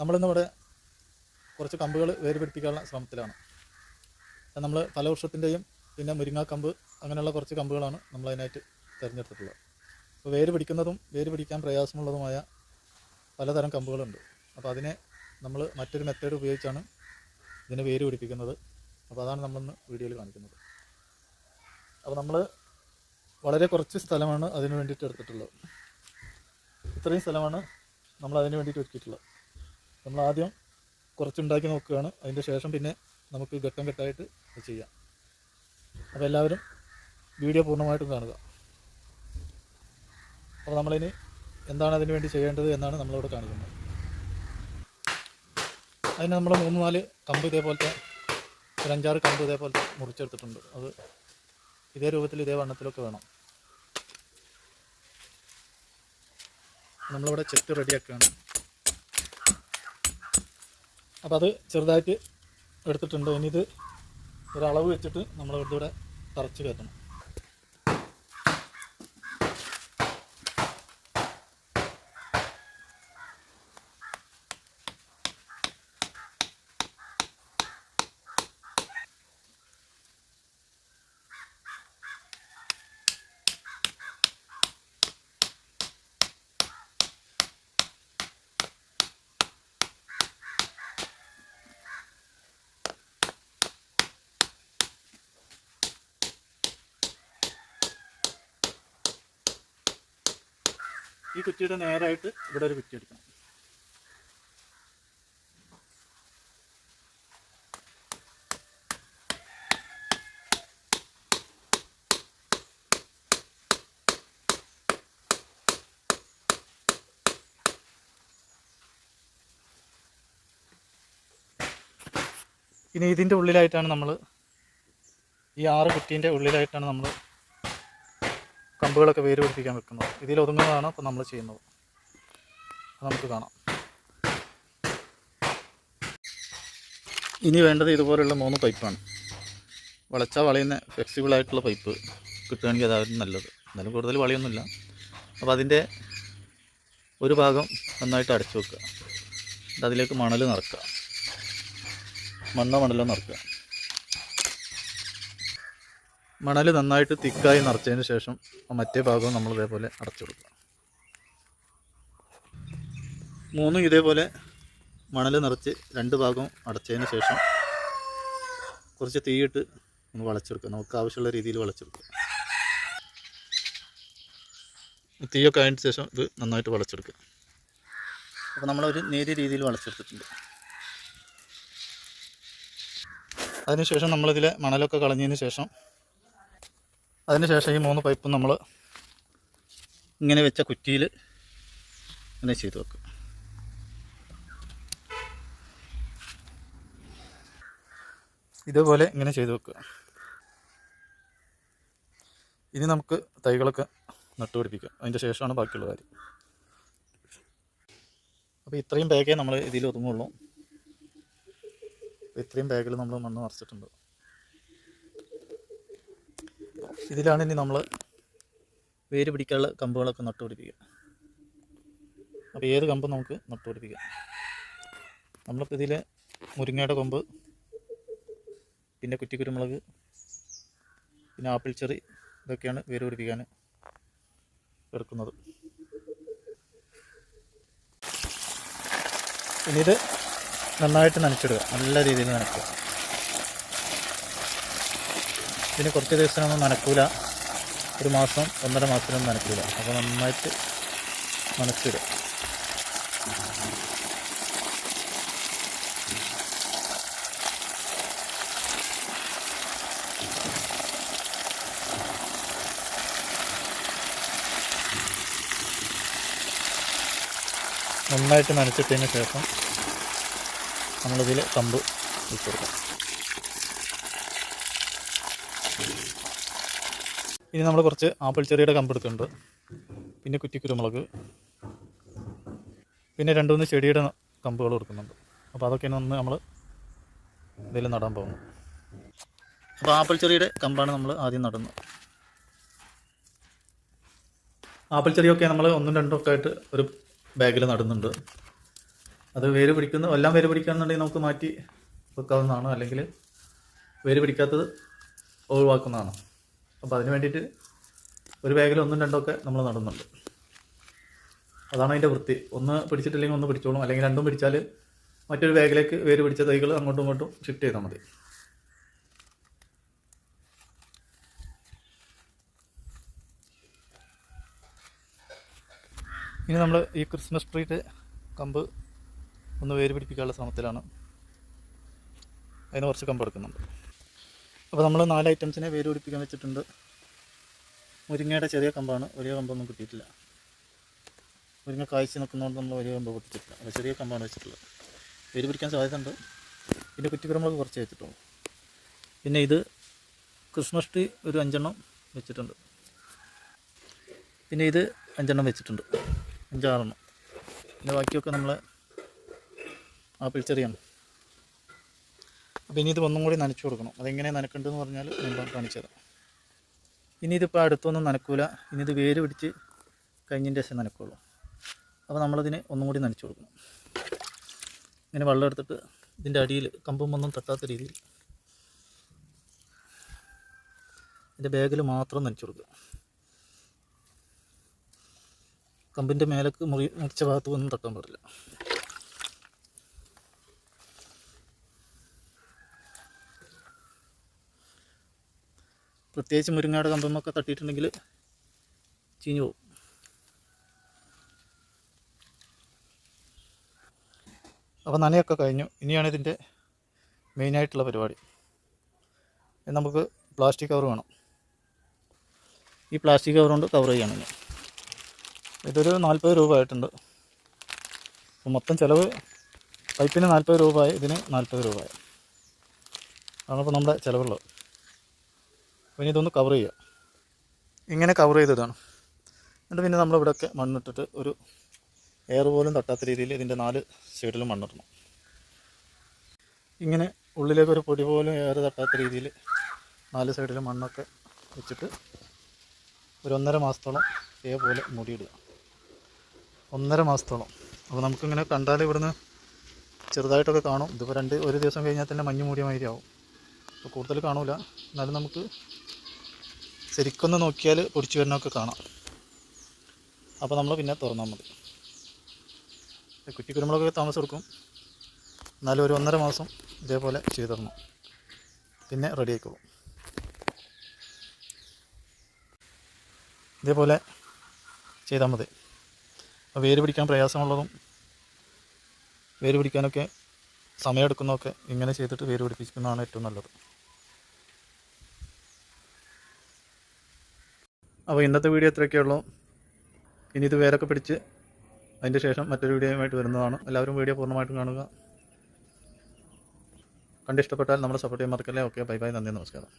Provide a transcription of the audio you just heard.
നമ്മളിന്നിവിടെ കുറച്ച് കമ്പുകൾ വേര് പിടിപ്പിക്കാനുള്ള ശ്രമത്തിലാണ് നമ്മൾ ഫലവൃക്ഷത്തിന്റെയും പിന്നെ മുരിങ്ങാക്കമ്പ് അങ്ങനെയുള്ള കുറച്ച് കമ്പുകളാണ് നമ്മൾ അതിനായിട്ട് തിരഞ്ഞെടുത്തിട്ടുള്ളത്. അപ്പോൾ വേര് പിടിക്കുന്നതും വേര് പിടിക്കാൻ പ്രയാസമുള്ളതുമായ പലതരം കമ്പുകളുണ്ട്. അപ്പോൾ അതിനെ നമ്മൾ മറ്റൊരു മെത്തേഡ് ഉപയോഗിച്ചാണ് ഇതിനെ വേര് പിടിപ്പിക്കുന്നത് അപ്പോൾ അതാണ് നമ്മളിന്ന് വീഡിയോയിൽ കാണിക്കുന്നത്. അപ്പോൾ നമ്മൾ വളരെ കുറച്ച് സ്ഥലമാണ് അതിന് വേണ്ടിയിട്ട് എടുത്തിട്ടുള്ളത്. ഇത്രയും സ്ഥലമാണ് നമ്മൾ അതിന് വേണ്ടിയിട്ട് ഒരുക്കിയിട്ടുള്ളത്. നമ്മൾ ആദ്യം കുറച്ചുണ്ടാക്കി നോക്കുകയാണ്. അതിന്റെ ശേഷം പിന്നെ നമുക്ക് ഘട്ടം ഘട്ടമായിട്ട് ചെയ്യാം. അപ്പോൾ എല്ലാവരും വീഡിയോ പൂർണമായിട്ടും കാണുക. അപ്പോൾ നമ്മളിനി എന്താണ് അതിന് വേണ്ടി ചെയ്യേണ്ടത് എന്നാണ് നമ്മളിവിടെ കാണിക്കുന്നത്. അതിന് നമ്മൾ മൂന്ന് നാല് കമ്പ് ഇതേപോലത്തെ ഒരു അഞ്ചാറ് കമ്പ് ഇതേപോലത്തെ മുറിച്ചെടുത്തിട്ടുണ്ട്. അത് ഇതേ രൂപത്തിൽ ഇതേ വണ്ണത്തിലൊക്കെ വേണം. നമ്മളിവിടെ ചെത്ത് റെഡിയാക്കുകയാണ്. അപ്പോൾ അത് ചെറുതായിട്ട് എടുത്തിട്ടുണ്ട്. ഇനി ഇത് ഒരളവ് വെച്ചിട്ട് നമ്മൾ ഇവിടെ തറച്ച് കയറ്റണം. ഈ കുറ്റിയുടെ നേരായിട്ട് ഇവിടെ ഒരു കുറ്റി എടുക്കണം. ഇനി ഇതിന്റെ ഉള്ളിലായിട്ടാണ് നമ്മൾ ഈ ആറ് കുറ്റീന്റെ ഉള്ളിലായിട്ടാണ് നമ്മൾ കമ്പുകളൊക്കെ വേര് പിടിപ്പിക്കാൻ വെക്കുന്നത് ഇതിൽ ഒതുങ്ങുന്നതാണ് ഇപ്പോൾ നമ്മൾ ചെയ്യുന്നത് നമുക്ക് കാണാം. ഇനി വേണ്ടത് ഇതുപോലുള്ള മൂന്ന് പൈപ്പാണ്. വളച്ചാൽ വളയുന്ന ഫ്ലെക്സിബിൾ ആയിട്ടുള്ള പൈപ്പ് കിട്ടുകയാണെങ്കിൽ അതായിരുന്നു നല്ലത്. എന്നാലും കൂടുതൽ വളയൊന്നുമില്ല. അപ്പോൾ അതിന്റെ ഒരു ഭാഗം നന്നായിട്ട് അടച്ചു വെക്കുക. അതിലേക്ക് മണൽ നിറക്കുക. മണ്ണോ മണലോ നിറക്കുക. മണൽ നന്നായിട്ട് തിക്കായി നിറച്ചതിന് ശേഷം മറ്റേ ഭാഗവും നമ്മൾ ഇതേപോലെ അടച്ചു കൊടുക്കുക. മൂന്നും ഇതേപോലെ മണൽ നിറച്ച് രണ്ട് ഭാഗവും അടച്ചതിന് ശേഷം കുറച്ച് തീയിട്ട് ഒന്ന് വളച്ചെടുക്കുക. നമുക്ക് ആവശ്യമുള്ള രീതിയിൽ വളച്ചെടുക്കുക. തീയൊക്കെ ആയതിന് ശേഷം ഇത് നന്നായിട്ട് വളച്ചെടുക്കുക. അപ്പോൾ നമ്മളൊരു നേരിയ രീതിയിൽ വളച്ചെടുത്തിട്ടുണ്ട്. അതിനുശേഷം നമ്മളിതിലെ മണലൊക്കെ കളഞ്ഞതിന് ശേഷം അതിനുശേഷം ഈ മൂന്ന് പൈപ്പും നമ്മൾ ഇങ്ങനെ വെച്ച കുറ്റിയിൽ ഇങ്ങനെ ചെയ്ത് വെക്കും. ഇതേപോലെ ഇങ്ങനെ ചെയ്ത് വെക്കുക. ഇനി നമുക്ക് തൈകളൊക്കെ നട്ടുപിടിപ്പിക്കാം അതിന്റെ ശേഷമാണ് ബാക്കിയുള്ള കാര്യം. അപ്പോൾ ഇത്രയും ബാഗേ നമ്മൾ ഇതിൽ ഒതുങ്ങുള്ളൂ. ഇത്രയും ബാഗിൽ നമ്മൾ മണ്ണ് നിറച്ചിട്ടുണ്ട് ഇതിലാണ് ഇനി നമ്മൾ വേര് പിടിക്കാനുള്ള കമ്പുകളൊക്കെ നട്ടുപിടിപ്പിക്കുക. അപ്പോൾ ഏത് കമ്പും നമുക്ക് നട്ടുപിടിപ്പിക്കാം? നമ്മളിപ്പോൾ ഇതിലെ മുരിങ്ങയുടെ കൊമ്പ് പിന്നെ കുറ്റിക്കുരുമുളക് പിന്നെ ആപ്പിൾ ചെറി ഇതൊക്കെയാണ് വേര് പിടിപ്പിക്കാൻ എടുക്കുന്നത്. ഇത് നന്നായിട്ട് നനച്ചിടുക. നല്ല രീതിയിൽ നനയ്ക്കുക ഇതിന് കുറച്ച് ദിവസമൊന്നും നനക്കൂല. ഒരു മാസം ഒന്നര മാസത്തിനൊന്നും നനക്കൂല. അപ്പോൾ നന്നായിട്ട് നനച്ചിടും. നന്നായിട്ട് നനച്ചിട്ടതിന് ശേഷം നമ്മളിതിൽ കമ്പ് വെച്ച് കൊടുക്കാം. ഇനി നമ്മൾ കുറച്ച് ആപ്പിൾ ചെറിയുടെ എടുക്കുന്നുണ്ട് പിന്നെ കുറ്റിക്കുരുമുളക്. പിന്നെ രണ്ട് മൂന്ന് ചെടിയുടെ കമ്പുകൾ കൊടുക്കുന്നുണ്ട്. അപ്പോൾ അതൊക്കെ ഒന്ന് നമ്മൾ ഇതിൽ നടാൻ പോകുന്നു അപ്പോൾ ആപ്പിൾ ചെറിയുടെ കമ്പാണ് നമ്മൾ ആദ്യം നടുന്നത്. ആപ്പിൾ ചെറിയൊക്കെ നമ്മൾ ഒന്നും രണ്ടും ഒക്കെ ആയിട്ട് ഒരു ബാഗിൽ നടുന്നുണ്ട്. അത് വേര് പിടിക്കുന്ന എല്ലാം വേര് പിടിക്കുകയാണെന്നുണ്ടെങ്കിൽ നമുക്ക് മാറ്റി വെക്കാവുന്നതാണ്. അല്ലെങ്കിൽ വേര് പിടിക്കാത്തത് ഒഴിവാക്കുന്നതാണ്. അപ്പോൾ അതിന് വേണ്ടിയിട്ട് ഒരു ബാഗിൽ ഒന്നും രണ്ടോ ഒക്കെ നമ്മൾ നടന്നുണ്ട്. അതാണ് അതിന്റെ വൃത്തി. ഒന്ന് പിടിച്ചിട്ടില്ലെങ്കിൽ ഒന്ന് പിടിച്ചോളും. അല്ലെങ്കിൽ രണ്ടും പിടിച്ചാൽ മറ്റൊരു ബാഗിലേക്ക് വേര് പിടിച്ച തൈകൾ അങ്ങോട്ടും ഇങ്ങോട്ടും ഷിഫ്റ്റ് ചെയ്താൽ മതി. ഇനി നമ്മൾ ഈ ക്രിസ്മസ് ട്രീറ്റ് കമ്പ് ഒന്ന് വേര് പിടിപ്പിക്കാനുള്ള ശ്രമത്തിലാണ്. അതിന് കുറച്ച് കമ്പ് എടുക്കുന്നുണ്ട്. അപ്പോൾ നമ്മൾ നാല് ഐറ്റംസിനെ വേര് പിടിപ്പിക്കാൻ വെച്ചിട്ടുണ്ട്. മുരിങ്ങയുടെ ചെറിയ കമ്പാണ്. വലിയ കമ്പൊന്നും കിട്ടിയിട്ടില്ല. മുരിങ്ങ കായ്ച്ച് നിൽക്കുന്നതുകൊണ്ട് നമ്മൾ വലിയ കമ്പ് പൊട്ടിച്ചിട്ടില്ല. ചെറിയ കമ്പാണ് വെച്ചിട്ടുള്ളത്. വേര് പിടിക്കാൻ സാധ്യതയുണ്ട്. പിന്നെ കുറ്റിക്കുരുമുളക് കുറച്ച് വെച്ചിട്ടുള്ളൂ. പിന്നെ ഇത് ക്രിസ്മസ് ട്രീ ഒരു അഞ്ചെണ്ണം വെച്ചിട്ടുണ്ട്. പിന്നെ ഇത് അഞ്ചെണ്ണം വെച്ചിട്ടുണ്ട്. അഞ്ചാറെണ്ണം. പിന്നെ ബാക്കിയൊക്കെ നമ്മൾ ആപ്പിൾ ചെറിയാണ് അപ്പോൾ ഇനി ഇത് ഒന്നും കൂടി നനച്ചു കൊടുക്കണം. അതെങ്ങനെ നനക്കേണ്ടതെന്ന് പറഞ്ഞാൽ ഞാൻ കാണിച്ചത്. ഇനി ഇതിപ്പോൾ അടുത്തൊന്നും നനക്കൂല. ഇനി ഇത് വേര് പിടിച്ച് കഴിഞ്ഞതിന്റെ ശേഷം നനക്കുള്ളൂ. അപ്പോൾ നമ്മളതിന് ഒന്നും കൂടി നനച്ചു കൊടുക്കണം. ഇങ്ങനെ വെള്ളം എടുത്തിട്ട് ഇതിന്റെ അടിയിൽ കമ്പും ഒന്നും തട്ടാത്ത രീതിയിൽ ഇതിന്റെ ബാഗിൽ മാത്രം നനച്ചു കൊടുക്കുക. കമ്പിന്റെ മേലേക്ക് മുറി മുറിച്ച ഭാഗത്ത് ഒന്നും തട്ടാൻ പാടില്ല. പ്രത്യേകിച്ച് മുരിങ്ങയുടെ കമ്പമൊക്കെ തട്ടിയിട്ടുണ്ടെങ്കിൽ ചീഞ്ഞു പോകും. അപ്പോൾ നനയൊക്കെ കഴിഞ്ഞു. ഇനിയാണ് ഇതിന്റെ മെയിനായിട്ടുള്ള പരിപാടി. നമുക്ക് പ്ലാസ്റ്റിക് കവർ വേണം. ഈ പ്ലാസ്റ്റിക് കവർ കൊണ്ട് കവർ ചെയ്യണം ഇനി. ഇതൊരു നാൽപ്പത് രൂപ ആയിട്ടുണ്ട്. അപ്പോൾ മൊത്തം ചിലവ് പൈപ്പിന് നാൽപ്പത് രൂപ ആയി ഇതിന് നാൽപ്പത് രൂപ ആയി. അതാണ് ഇപ്പോൾ നമ്മുടെ ചിലവുള്ളത്. ഇനി ഇതൊന്ന് കവർ ചെയ്യുക ഇങ്ങനെ കവർ ചെയ്തതാണ്. എന്നിട്ട് പിന്നെ നമ്മളിവിടെയൊക്കെ മണ്ണിട്ടിട്ട് ഒരു എയർ പോലും തട്ടാത്ത രീതിയിൽ ഇതിന്റെ നാല് സൈഡിലും മണ്ണിടണം. ഇങ്ങനെ ഉള്ളിലേക്ക് ഒരു പൊടി പോലും എയർ തട്ടാത്ത രീതിയിൽ നാല് സൈഡിലും മണ്ണൊക്കെ വെച്ചിട്ട് ഒരു ഒന്നര മാസത്തോളം ഇതേപോലെ മൂടിയിടുക. ഒന്നര മാസത്തോളം. അപ്പോൾ നമുക്കിങ്ങനെ കണ്ടാൽ ഇവിടുന്ന് ചെറുതായിട്ടൊക്കെ കാണും. ഇതിപ്പോൾ രണ്ട് ഒരു ദിവസം കഴിഞ്ഞാൽ തന്നെ മഞ്ഞ് മൂടിയ മാതിരി ആവും. അപ്പോൾ കൂടുതൽ കാണില്ല എന്നാലും നമുക്ക് ശരിക്കൊന്ന് നോക്കിയാൽ പൊടിച്ചു വരുന്നൊക്കെ കാണാം. അപ്പോൾ നമ്മൾ പിന്നെ തുറന്നാൽ മതി. കുറ്റി കുരുമുളകൊക്കെ താമസം എടുക്കും എന്നാലും ഒരു ഒന്നര മാസം ഇതേപോലെ ചെയ്തിടണം പിന്നെ റെഡി ആയിക്കോളും. ഇതേപോലെ ചെയ്താൽ മതി. വേര് പിടിക്കാൻ പ്രയാസമുള്ളതും വേര് പിടിക്കാനൊക്കെ സമയമെടുക്കുന്നതൊക്കെ ഇങ്ങനെ ചെയ്തിട്ട് വേര് പിടിപ്പിക്കുന്നതാണ് ഏറ്റവും നല്ലത്. അപ്പോൾ ഇന്നത്തെ വീഡിയോ ഇത്രയൊക്കെ ഉള്ളൂ. ഇനി ഇത് വേരൊക്കെ പിടിച്ച് അതിന്റെ ശേഷം മറ്റൊരു വീഡിയോയുമായിട്ട് വരുന്നതാണ്. എല്ലാവരും വീഡിയോ പൂർണമായിട്ടും കാണുക. കണ്ടിഷ്ടപ്പെട്ടാൽ നമ്മളെ സപ്പോർട്ട് ചെയ്യാൻ മറക്കല്ലേ? ഓക്കെ ബൈ ബൈ നന്ദി നമസ്കാരം.